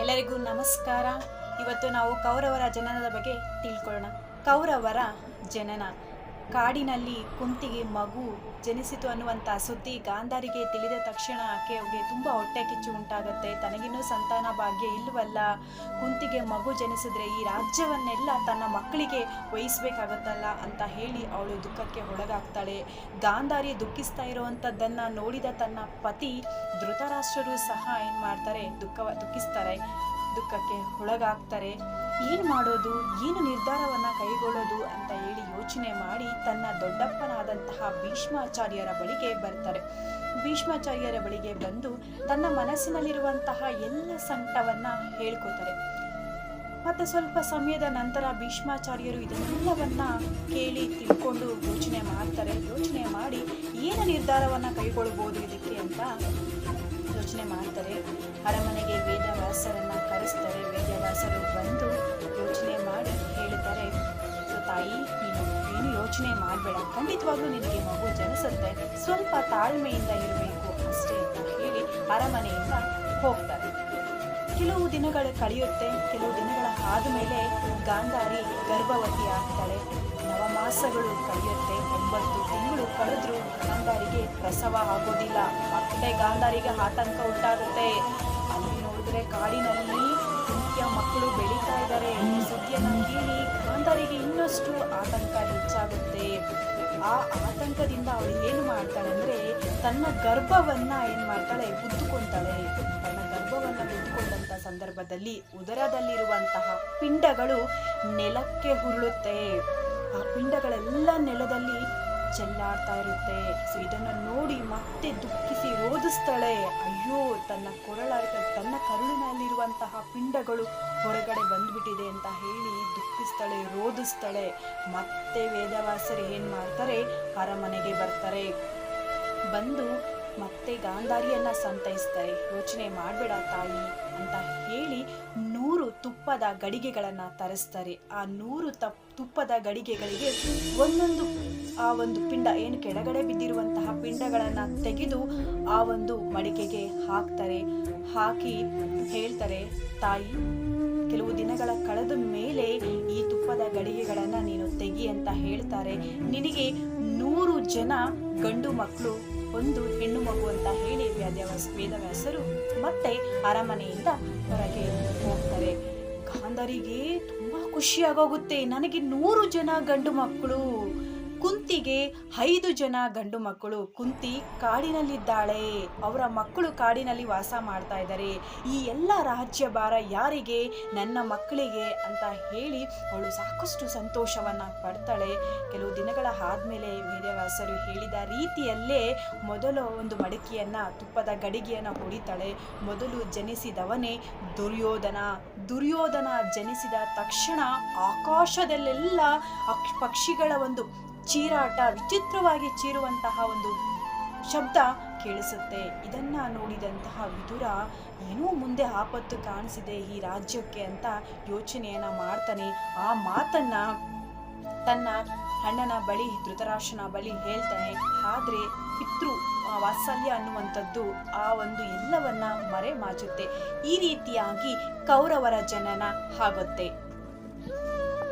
ಎಲ್ಲರಿಗೂ ನಮಸ್ಕಾರ. ಇವತ್ತು ನಾವು ಕೌರವರ ಜನನದ ಬಗ್ಗೆ ತಿಳ್ಕೊಳ್ಳೋಣ. ಕೌರವರ ಜನನ. ಕಾಡಿನಲ್ಲಿ ಕುಂತಿಗೆ ಮಗು ಜನಿಸಿತು ಅನ್ನುವಂಥ ಸುದ್ದಿ ಗಾಂಧಾರಿಗೆ ತಿಳಿದ ತಕ್ಷಣ ಆಕೆಗೆ ತುಂಬ ಹೊಟ್ಟೆ ಕಿಚ್ಚು ಉಂಟಾಗುತ್ತೆ. ತನಗಿನ್ನೂ ಸಂತಾನ ಭಾಗ್ಯ ಇಲ್ಲವಲ್ಲ ಕುಂತಿಗೆ ಮಗು ಜನಿಸಿದ್ರೆ ಈ ರಾಜ್ಯವನ್ನೆಲ್ಲ ತನ್ನ ಮಕ್ಕಳಿಗೆ ವಹಿಸ್ಬೇಕಾಗತ್ತಲ್ಲ ಅಂತ ಹೇಳಿ ಅವಳು ದುಃಖಕ್ಕೆ ಒಳಗಾಗ್ತಾಳೆ. ಗಾಂಧಾರಿ ದುಃಖಿಸ್ತಾ ಇರುವಂಥದ್ದನ್ನು ನೋಡಿದ ತನ್ನ ಪತಿ ಧೃತರಾಷ್ಟ್ರರು ಸಹ ಏನು ಮಾಡ್ತಾರೆ? ದುಃಖ ದುಃಖಿಸ್ತಾರೆ. ದುಃಖಕ್ಕೆ ಒಳಗಾಗ್ತಾರೆ. ಏನು ಮಾಡೋದು? ಏನು ನಿರ್ಧಾರವನ್ನು ಕೈಗೊಳ್ಳೋದು ಅಂತ ಹೇಳಿ ಯೋಚನೆ ಮಾಡಿ ತನ್ನ ದೊಡ್ಡಪ್ಪನಾದಂತಹ ಭೀಷ್ಮಾಚಾರ್ಯರ ಬಳಿಗೆ ಬರ್ತಾರೆ. ಭೀಷ್ಮಾಚಾರ್ಯರ ಬಳಿಗೆ ಬಂದು ತನ್ನ ಮನಸ್ಸಿನಲ್ಲಿರುವಂತಹ ಎಲ್ಲ ಸಂಕಟವನ್ನು ಹೇಳ್ಕೊತಾರೆ. ಮತ್ತು ಸ್ವಲ್ಪ ಸಮಯದ ನಂತರ ಭೀಷ್ಮಾಚಾರ್ಯರು ಇದೆಲ್ಲವನ್ನ ಕೇಳಿ ತಿಳ್ಕೊಂಡು ಯೋಚನೆ ಮಾಡ್ತಾರೆ. ಯೋಚನೆ ಮಾಡಿ, ಏನು ನಿರ್ಧಾರವನ್ನು ಕೈಗೊಳ್ಬೋದು ಇದಕ್ಕೆ ಅಂತ ಯೋಚನೆ ಮಾಡ್ತಾರೆ. ಅರಮನೆಗೆ ವೇದವ್ಯಾಸರನ್ನ ಕರೆಸ್ತಾರೆ. ವೇದವ್ಯಾಸರು ಬಂದು ಯೋಚನೆ ಮಾಡಿ ಹೇಳ್ತಾರೆ ಸೊ ತಾಯಿ, ನೀನು ಏನು ಯೋಚನೆ ಮಾಡಬೇಡ. ಖಂಡಿತವಾಗ್ಲೂ ನಿನಗೆ ಮಗು ಜನಿಸುತ್ತೆ. ಸ್ವಲ್ಪ ತಾಳ್ಮೆಯಿಂದ ಇರಬೇಕು ಅಷ್ಟೇ ಅಂತ ಹೇಳಿ ಅರಮನೆಯಿಂದ ಹೋಗ್ತಾರೆ. ಕೆಲವು ದಿನಗಳು ಕಳೆಯುತ್ತೆ. ಕೆಲವು ದಿನಗಳ ಆದಮೇಲೆ ಗಾಂಧಾರಿ ಗರ್ಭವತಿ ಆಗ್ತಾಳೆ ನವಮಾಸಗಳು ಕಳೆಯುತ್ತೆ. ಒಂಬತ್ತು ತಿಂಗಳು ಕಳೆದ್ರೂ ಗಾಂಧಾರಿಗೆ ಪ್ರಸವ ಆಗೋದಿಲ್ಲ. ಮತ್ತೆ ಗಾಂಧಾರಿಗೆ ಆತಂಕ ಉಂಟಾಗುತ್ತೆ. ಅಲ್ಲಿ ನೋಡಿದ್ರೆ ಕಾಡಿನಲ್ಲಿ ಮುಖ್ಯ ಮಕ್ಕಳು ಬೆಳೀತಾ ಇದ್ದಾರೆ. ಈ ಸುದ್ದಿಯನ್ನು ಕೇಳಿ ಗಾಂಧಾರಿಗೆ ಇನ್ನಷ್ಟು ಆತಂಕ ಹೆಚ್ಚಾಗುತ್ತೆ. ಆ ಆತಂಕದಿಂದ ಅವಳು ಏನು ಮಾಡ್ತಾಳೆ ಅಂದ್ರೆ ತನ್ನ ಗರ್ಭವನ್ನ ಏನು ಮಾಡ್ತಾಳೆ? ಗುದ್ದುಕೊಂತಾಳೆ ತನ್ನ ಗರ್ಭವನ್ನ ಗುದ್ದುಕೊಂಡಂತ ಸಂದರ್ಭದಲ್ಲಿ ಉದರದಲ್ಲಿರುವಂತಹ ಪಿಂಡಗಳು ನೆಲಕ್ಕೆ ಉರುಳುತ್ತೆ. ಆ ಪಿಂಡಗಳೆಲ್ಲ ನೆಲದಲ್ಲಿ ಚೆಲ್ಲಾಡ್ತಾ ಇರುತ್ತೆ. ಸೊ ಇದನ್ನು ನೋಡಿ ಮತ್ತೆ ದುಃಖಿಸಿ ರೋಧಿಸ್ತಾಳೆ. ಅಯ್ಯೋ, ತನ್ನ ಕೊರಳ, ತನ್ನ ಕರುಳಿನಲ್ಲಿರುವಂತಹ ಪಿಂಡಗಳು ಹೊರಗಡೆ ಬಂದ್ಬಿಟ್ಟಿದೆ ಅಂತ ಹೇಳಿ ದುಃಖಿಸ್ತಾಳೆ, ರೋಧಿಸ್ತಾಳೆ. ಮತ್ತೆ ವೇದವಾಸರು ಏನು ಮಾಡ್ತಾರೆ? ಅರಮನೆಗೆ ಬರ್ತಾರೆ. ಬಂದು ಮತ್ತೆ ಗಾಂಧಾರಿಯನ್ನ ಸಂತೈಸ್ತಾರೆ. ಯೋಚನೆ ಮಾಡಬೇಡ ತಾಯಿ ಅಂತ ಹೇಳಿ ತುಪ್ಪದ ಗಡಿಗೆಗಳನ್ನು ತರಿಸ್ತಾರೆ. ಆ ನೂರು ತಪ್, ತುಪ್ಪದ ಗಡಿಗೆಗಳಿಗೆ ಒಂದೊಂದು, ಆ ಒಂದು ಪಿಂಡ ಏನು ಕೆಳಗಡೆ ಬಿದ್ದಿರುವಂತಹ ಪಿಂಡಗಳನ್ನು ತೆಗೆದು ಆ ಒಂದು ಮಡಿಕೆಗೆ ಹಾಕ್ತಾರೆ. ಹಾಕಿ ಹೇಳ್ತಾರೆ, ತಾಯಿ, ಕೆಲವು ದಿನಗಳ ಕಳೆದ ಮೇಲೆ ಈ ತುಪ್ಪದ ಗಡಿಗೆಗಳನ್ನು ನೀನು ತೆಗಿ ಅಂತ ಹೇಳ್ತಾರೆ. ನಿನಗೆ ನೂರು ಜನ ಗಂಡು ಮಕ್ಕಳು ಒಂದು ಹೆಣ್ಣು ಮಗು ಅಂತ ಹೇಳಿ ವ್ಯಾದ್ಯವಾಸ, ವೇದವ್ಯಾಸರು ಮತ್ತೆ ಅರಮನೆಯಿಂದ ಹೊರಗೆ ಹೋಗ್ತಾರೆ. ಗಾಂಧರಿಗೆ ತುಂಬಾ ಖುಷಿ ಆಗೋಗುತ್ತೆ. ನನಗೆ ನೂರು ಜನ ಗಂಡು ಮಕ್ಕಳು. ಕುಂತಿಗೆ ಐದು ಜನ ಗಂಡು ಮಕ್ಕಳು ಕುಂತಿ ಕಾಡಿನಲ್ಲಿದ್ದಾಳೆ. ಅವರ ಮಕ್ಕಳು ಕಾಡಿನಲ್ಲಿ ವಾಸ ಮಾಡ್ತಾ ಇದ್ದಾರೆ. ಈ ಎಲ್ಲ ರಾಜ್ಯ ಭಾರ ಯಾರಿಗೆ? ನನ್ನ ಮಕ್ಕಳಿಗೆ ಅಂತ ಹೇಳಿ ಅವಳು ಸಾಕಷ್ಟು ಸಂತೋಷವನ್ನ ಪಡ್ತಾಳೆ. ಕೆಲವು ದಿನಗಳ ಆದ್ಮೇಲೆ ವೇದವ್ಯಾಸರು ಹೇಳಿದ ರೀತಿಯಲ್ಲೇ ಮೊದಲು ಒಂದು ಮಡಿಕೆಯನ್ನ, ತುಪ್ಪದ ಗಡಿಗೆಯನ್ನ ಹೊಡಿತಾಳೆ. ಮೊದಲು ಜನಿಸಿದವನೇ ದುರ್ಯೋಧನ. ದುರ್ಯೋಧನ ಜನಿಸಿದ ತಕ್ಷಣ ಆಕಾಶದಲ್ಲೆಲ್ಲ ಪಕ್ಷಿಗಳ ಒಂದು ಚೀರಾಟ, ವಿಚಿತ್ರವಾಗಿ ಚೀರುವಂತಹ ಒಂದು ಶಬ್ದ ಕೇಳಿಸುತ್ತೆ. ಇದನ್ನ ನೋಡಿದಂತಹ ವಿದುರ ಏನೋ ಮುಂದೆ ಆಪತ್ತು ಕಾಣಿಸಿದೆ ಈ ರಾಜ್ಯಕ್ಕೆ ಅಂತ ಯೋಚನೆಯನ್ನ ಮಾಡ್ತಾನೆ. ಆ ಮಾತನ್ನ ತನ್ನ ಅಣ್ಣನ ಬಳಿ, ಧೃತರಾಷ್ಟ್ರನ ಬಳಿ ಹೇಳ್ತಾನೆ. ಆದ್ರೆ ಪಿತೃ ವಾತ್ಸಲ್ಯ ಅನ್ನುವಂಥದ್ದು ಆ ಒಂದು ಎಲ್ಲವನ್ನ ಮರೆ ಮಾಚುತ್ತೆ ಈ ರೀತಿಯಾಗಿ ಕೌರವರ ಜನನ ಆಗುತ್ತೆ.